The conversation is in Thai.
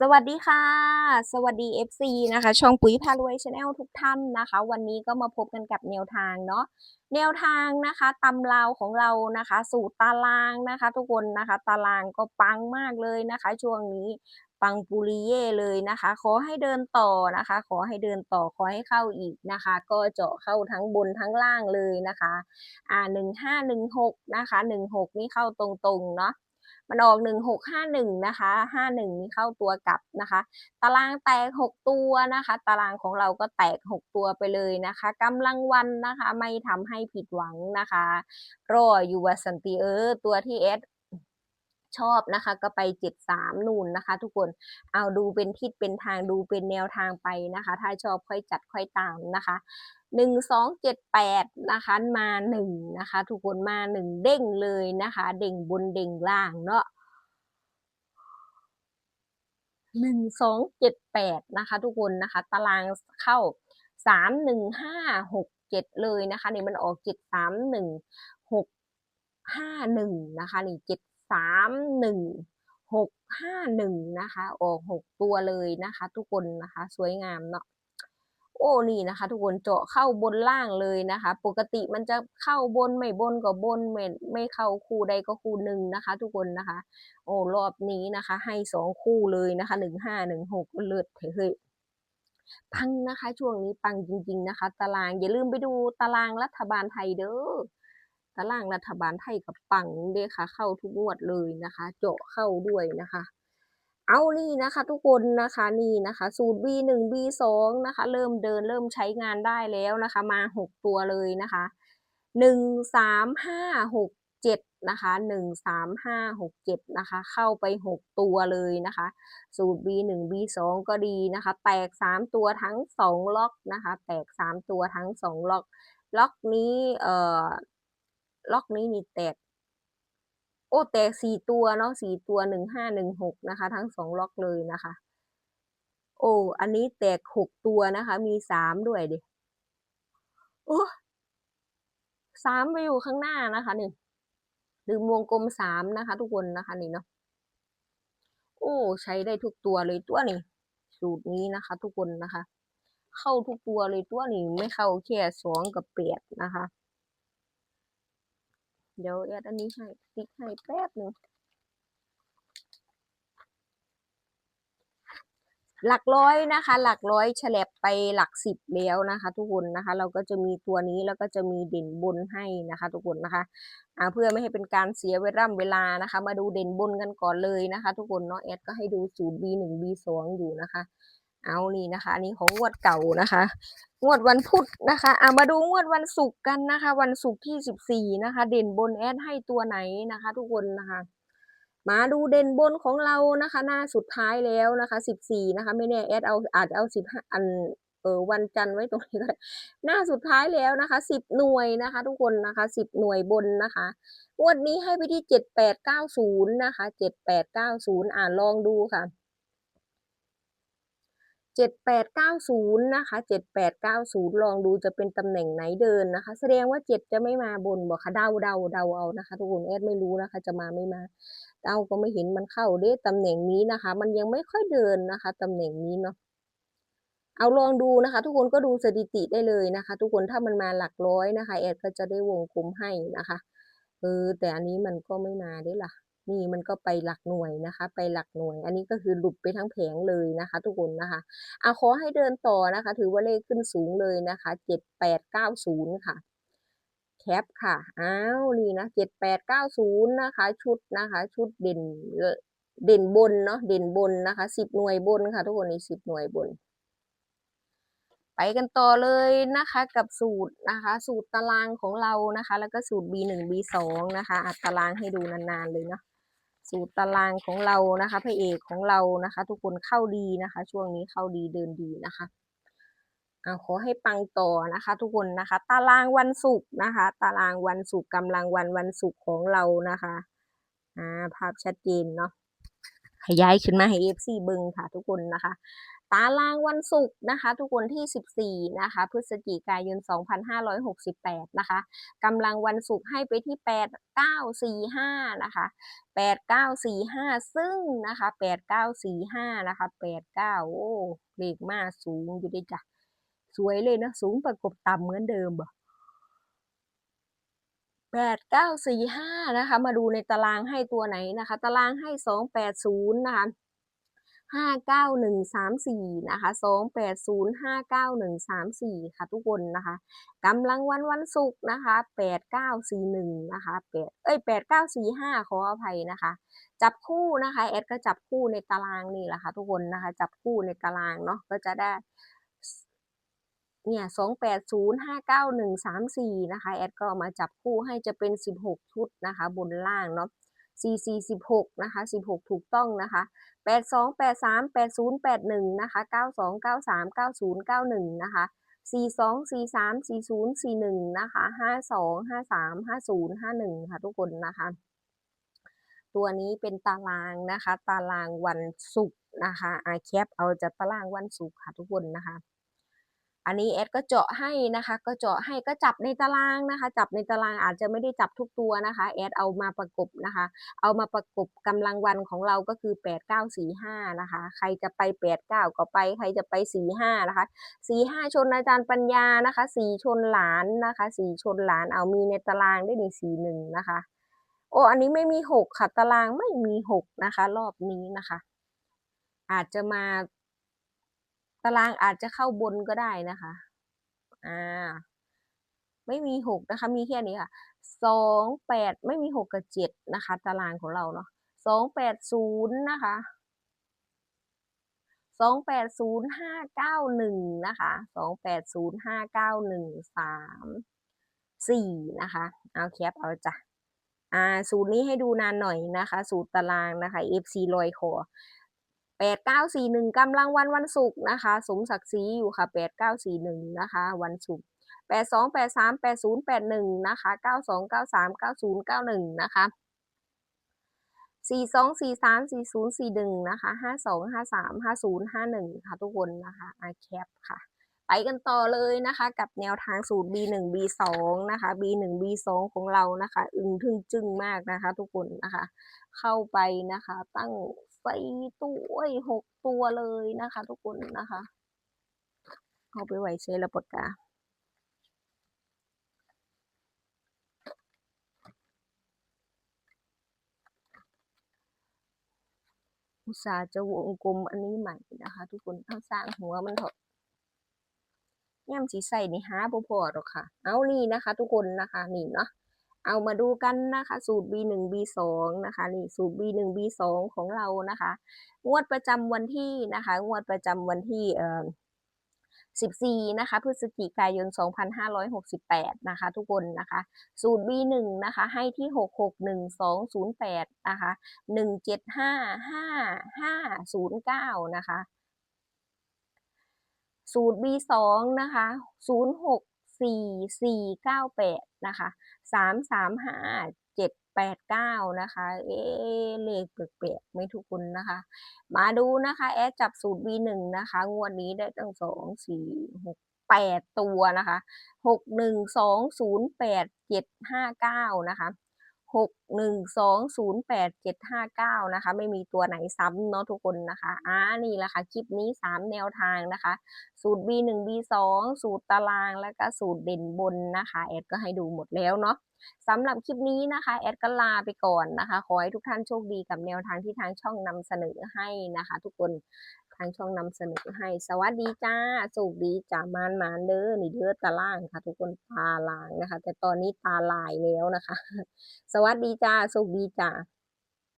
สวัสดีค่ะ สวัสดี FC นะคะ ช่องปุ๋ยพารวยชาแนลทุกท่านนะคะ วันนี้ก็มาพบกันกับแนวทางเนาะแนวทางนะคะตำราวของเรานะคะ สูตรตารางนะคะ ทุกคนนะคะตารางก็ปังมากเลยนะคะ ช่วงนี้ปังปุริเย่เลยนะคะ ขอให้เดินต่อนะคะ ขอให้เดินต่อขอให้เข้าอีกนะคะ ก็เจาะเข้าทั้งบนทั้งล่างเลยนะคะ อ่าหนึ่งห้าหนึ่งหกนะคะหนึ่งหกนี่เข้าตรงๆเนาะ มันออกหนึ่งหกห้าหนึ่งนะคะห้าหนึ่งนี่เข้าตัวกลับนะคะ ตารางแตกหกตัวนะคะ ตารางของเราก็แตกหกตัวไปเลยนะคะกำลังวันนะคะ ไม่ทำให้ผิดหวังนะคะรออยู่วาสันติเออตัวที่เอส ชอบนะคะ ก็ไปเจ็ดสามนู่นนะคะ ทุกคนเอาดูเป็นทิศเป็นทางดูเป็นแนวทางไปนะคะ ถ้าชอบค่อยจัดค่อยตามนะคะหนึ่งสองเจ็ดแปดนะคะมาหนึ่งนะคะ ทุกคนมาหนึ่งเด้งเลยนะคะ เด้งบนเด้งล่างเนาะหนึ่งสองเจ็ดแปดนะคะ ทุกคนนะคะ ตารางเข้าสามหนึ่งห้าหกเจ็ดเลยนะคะนี่มันออกเจ็ดสามหนึ่งหกห้าหนึ่งนะคะนี่เจ็ด สามหนึ่งหกห้าหนึ่งนะคะ ออกหกตัวเลยนะคะ ทุกคนนะคะ สวยงามเนาะโอ้นี่นะคะ ทุกคนเจาะเข้าบนล่างเลยนะคะ ปกติมันจะเข้าบนไม่บนก็บนไม่ไม่เข้าคู่ใดก็คู่หนึ่งนะคะ ทุกคนนะคะ โอ้รอบนี้นะคะ ให้สองคู่เลยนะคะหนึ่งห้าหนึ่งหกเลือดเฮ้ยปังนะคะ ช่วงนี้ปังจริง ๆ นะคะ ตารางอย่าลืมไปดูตารางรัฐบาลไทยเด้อ ตารางรัฐบาลไทยกับปังเด้ค่ะ เข้าทุกงวดเลยนะคะ เจาะเข้าด้วยนะคะ เอานี่นะคะ ทุกคนนะคะนี่นะคะสูตร B1 B2 นะคะ เริ่มเดินเริ่มใช้งานได้แล้วนะคะ มาหกตัวเลยนะคะหนึ่งสามห้าหกเจ็ดนะคะหนึ่งสามห้าหกเจ็ดนะคะ เข้าไปหกตัวเลยนะคะ สูตร B1 B2 ก็ดีนะคะ แตกสามตัวทั้งสองล็อกนะคะ แตกสามตัวทั้งสองล็อก ล็อกนี้เอ่อ ล็อกนี้นี่แตก โอ้แตกสี่ตัวเนาะสี่ตัวหนึ่งห้าหนึ่งหกนะคะ ทั้งสองล็อกเลยนะคะ โอ้อันนี้แตกหกตัวนะคะ มีสามด้วยดิโอ้สามไปอยู่ข้างหน้านะคะนี่ลืมวงกลมสามนะคะ ทุกคนนะคะนี่เนาะโอ้ใช้ได้ทุกตัวเลยตัวนี้ สูตรนี้นะคะ ทุกคนนะคะ เข้าทุกตัวเลยตัวนี้ไม่เข้าแค่สองกับแปดนะคะ เดี๋ยวแอดอันนี้ให้ติ๊กให้แป๊บหนึ่งหลักร้อยนะคะ หลักร้อยฉลับไปหลักสิบแล้วนะคะ ทุกคนนะคะ เราก็จะมีตัวนี้แล้วก็จะมีเด่นบนให้นะคะ ทุกคนนะคะอ่าเพื่อไม่ให้เป็นการเสียเวลาเวลานะคะ มาดูเด่นบนกันก่อนเลยนะคะ ทุกคนเนาะแอดก็ให้ดูสูตร B1 B2 อยู่นะคะ เอานี่นะคะอันนี้ของงวดเก่านะคะ งวดวันพุธนะคะเอามาดูงวดวันศุกร์กันนะคะ วันศุกร์ที่สิบสี่นะคะ เด่นบนแอดให้ตัวไหนนะคะ ทุกคนนะคะ มาดูเด่นบนของเรานะคะ หน้าสุดท้ายแล้วนะคะสิบสี่นะคะ ไม่แน่แอดเอาอาจจะเอาสิบห้าอันเออวันจันทร์ไว้ตรงนี้ก็ได้หน้าสุดท้ายแล้วนะคะสิบหน่วยนะคะ ทุกคนนะคะสิบหน่วยบนนะคะงวดนี้ให้ไปที่เจ็ดแปดเก้าศูนย์นะคะเจ็ดแปดเก้าศูนย์อ่านลองดูค่ะ เจ็ดแปดเก้าศูนย์นะคะเจ็ดแปดเก้าศูนย์ลองดูจะเป็นตำแหน่งไหนเดินนะคะ แสดงว่าเจ็ดจะไม่มาบนบอกค่ะเดาเดาเดาเอานะคะ ทุกคนแอดไม่รู้นะคะ จะมาไม่มาเอ้าก็ไม่เห็นมันเข้าเด้ตำแหน่งนี้นะคะ มันยังไม่ค่อยเดินนะคะตำแหน่งนี้เนาะเอาลองดูนะคะ ทุกคนก็ดูสถิติได้เลยนะคะ ทุกคนถ้ามันมาหลักร้อยนะคะ แอดก็จะได้วงกลมให้นะคะเออแต่อันนี้มันก็ไม่มาได้ล่ะ นี่มันก็ไปหลักหน่วยนะคะ ไปหลักหน่วย อันนี้ก็คือหลุดไปทั้งแผงเลยนะคะ ทุกคนนะคะเอาขอให้เดินต่อนะคะ ถือว่าเลขขึ้นสูงเลยนะคะเจ็ดแปดเก้าศูนย์ค่ะแคปค่ะอ้าวนี่นะเจ็ดแปดเก้าศูนย์นะคะ ชุดนะคะ ชุดเด่นเด่นบนเนาะเด่นบนนะคะสิบหน่วยบนค่ะ ทุกคนนี่สิบหน่วยบน ไปกันต่อเลยนะคะ กับสูตรนะคะ สูตรตารางของเรานะคะ แล้วก็สูตร B1 B2 นะคะอัดตารางให้ดูนานๆเลยเนาะ สูตรตารางของเรานะคะพระเอกของเรานะคะ ทุกคนเข้าดีนะคะ ช่วงนี้เข้าดีเดินดีนะคะอขอให้ปังต่อนะคะ ทุกคนนะคะ ตารางวันศุกร์นะคะ ตารางวันศุกร์กำลังวันวันศุกร์ของเรานะคะอ่าภาพชัดเจนเนาะขยายขึ้นมาให้เอฟซีบึงค่ะทุกคนนะคะ ตารางวันศุกร์นะคะทุกคนที่ 14 นะคะ พฤศจิกายน 2568 นะคะกำลังวันศุกร์ให้ไปที่ 8945 นะคะ 8945 ซึ่งนะคะ 8945 นะคะ 89 โอ้เลขมาสูงอยู่ด้จ้ะ สวยเลยนะ สูงประกบต่ำเหมือนเดิมบ่แปดเก้าสี่ห้านะคะ มาดูในตารางให้ตัวไหนนะคะ ตารางให้สองแปดศูนย์นะคะ ห้าเก้าหนึ่งสามสี่นะคะสองแปดศูนย์ห้าเก้าหนึ่งสามสี่ค่ะทุกคนนะคะกำลังวันวันศุกร์นะคะแปดเก้าสี่หนึ่งนะคะแปดเอ้ยแปดเก้าสี่ห้าขออภัยนะคะ จับคู่นะคะ แอดก็จับคู่ในตารางนี่แหละค่ะทุกคนนะคะ จับคู่ในตารางเนาะ ก็จะได้เนี่ยสองแปดศูนย์ห้าเก้าหนึ่งสามสี่นะคะ แอดก็มาจับคู่ให้จะเป็นสิบหกชุดนะคะ บนล่างเนาะ สี่สี่สิบหกนะคะสิบหกถูกต้องนะคะแปดสองแปดสามแปดศูนย์แปดหนึ่งนะคะเก้าสองเก้าสามเก้าศูนย์เก้าหนึ่งนะคะสี่สองสี่สามซีศูนย์ซีหนึ่งนะคะห้าสองห้าสามห้าศูนย์ห้าหนึ่งค่ะทุกคนนะคะ ตัวนี้เป็นตารางนะคะ ตารางวันศุกร์นะคะอาแคปเอาจากตารางวันศุกร์ค่ะทุกคนนะคะ อันนี้แอดก็เจาะให้นะคะ ก็เจาะให้ก็จับในตารางนะคะ จับในตารางอาจจะไม่ได้จับทุกตัวนะคะแอดเอามาประกบนะคะ เอามาประกบกำลังวันของเราก็คือ 8 9 4 5นะคะ ใครจะไป 8 9 ก็ไป ใครจะไป 4 5นะคะ4 5 ชนอาจารย์ปัญญานะคะ 4 ชนหลานนะคะ 4 ชนหลานเอามีในตารางได้ใน4 1นะคะ โอ้อันนี้ไม่มีหกค่ะ ตารางไม่มีหกนะคะ รอบนี้นะคะ อาจจะมาารางอาจจะเข้าบนก็ได้นะคะ อ่า ไม่มีหกนะคะ มีแค่นี้ค่ะสองแปดไม่มีหกกับเจ็ดนะคะ ตารางของเราเนาะสองแปดศูนย์นะคะสองแปดศูนย์ห้าเก้าหนึ่งนะคะสองแปดศูนย์ห้าเก้าหนึ่งสามสี่นะคะ เอาแคปเอาจ้ะอ่าสูตรนี้ให้ดูนานหน่อยนะคะ สูตรตารางนะคะ FC ลอยคอ แปดเก้าสี่หนึ่งกำลังวันวันศุกร์นะคะ สมศักดิ์ศรีอยู่ค่ะแปดเก้าสี่หนึ่งนะคะ วันศุกร์แปดสองแปดสามแปดศูนย์แปดหนึ่งนะคะเก้าสองเก้าสามเก้าศูนย์เก้าหนึ่งนะคะสี่สองสี่สามสี่ศูนย์สี่หนึ่งนะคะห้าสองห้าสามห้าศูนย์ห้าหนึ่งค่ะทุกคนนะคะไอแคปค่ะ ไปกันต่อเลยนะคะกับแนวทางสูตร B1 B2 นะคะ B1 B2 ของเรานะคะ อึงทึ่งจึ้งมากนะคะ ทุกคนนะคะ เข้าไปนะคะตั้ง สี่ตัวหกตัวเลยนะคะ ทุกคนนะคะ เอาไปไว้เชลปากกาอุตสาห์จะวงกลมอันนี้ใหม่นะคะ ทุกคนเอาสร้างหัวมันเถอะย่ำสีใส่นี่หาบ่พอหรอกค่ะ เอานี่นะคะ ทุกคนนะคะนี่เนาะ เอามาดูกันนะคะ สูตร B1 B2 นะคะนี่สูตร B1 B2 ของเรานะคะ งวดประจำวันที่นะคะ งวดประจำวันที่เอ่อ14 นะคะ พฤศจิกายน 2568 นะคะ ทุกคนนะคะ สูตร B1 นะคะ ให้ที่ 6611208 นะคะ 175509 นะคะ สูตร B2 นะคะ 4 4 9 8 นะคะ 335789 นะคะ เอ๊ะเลขแปลกๆไม่ทุกคนนะคะ มาดูนะคะ แอดจับสูตร V1 นะคะ งวดนี้ได้ตั้งสองสี่หกแปดตัวนะคะหกหนึ่งสองศูนย์แปดเจ็ดห้าเก้านะคะ หกหนึ่งสองศูนย์แปดเจ็ดห้าเก้านะคะ ไม่มีตัวไหนซ้ำเนาะทุกคนนะคะอ่านี่แหละค่ะคลิปนี้สามแนวทางนะคะ สูตร B1 B2 สูตรตารางแล้วก็สูตรเด่นบนนะคะแอดก็ให้ดูหมดแล้วเนาะสำหรับคลิปนี้นะคะแอดก็ลาไปก่อนนะคะ ขอให้ทุกท่านโชคดีกับแนวทางที่ทางช่องนำเสนอให้นะคะ ทุกคน ทางช่องนำเสนอให้ สวัสดีจ้า สุขดีจ้ามานมานเด้อนี่เด้อตาล่างค่ะ ทุกคนตาลางนะคะ แต่ตอนนี้ตาลายแล้วนะคะ สวัสดีจ้า สุขดีจ้า